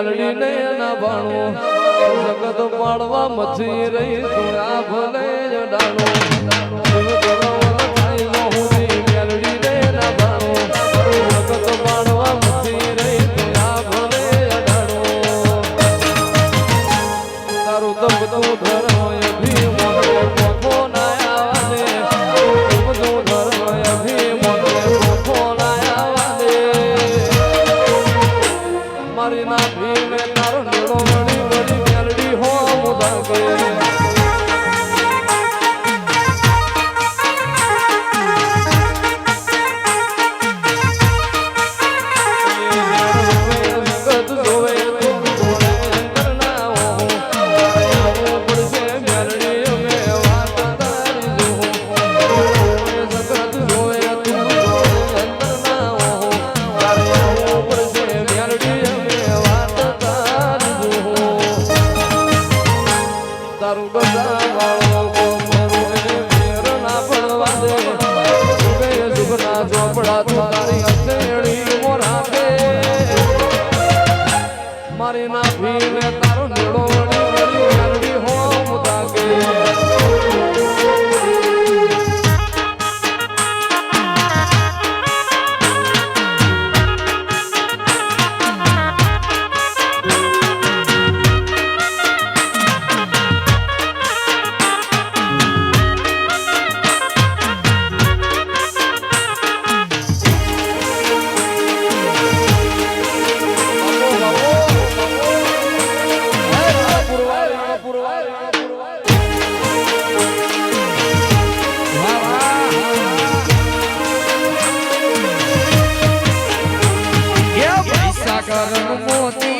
યાલડી ને ના ભાણું જગત પાડવા મચી રહી તું આ ભલે ડાણું. oh you. 不过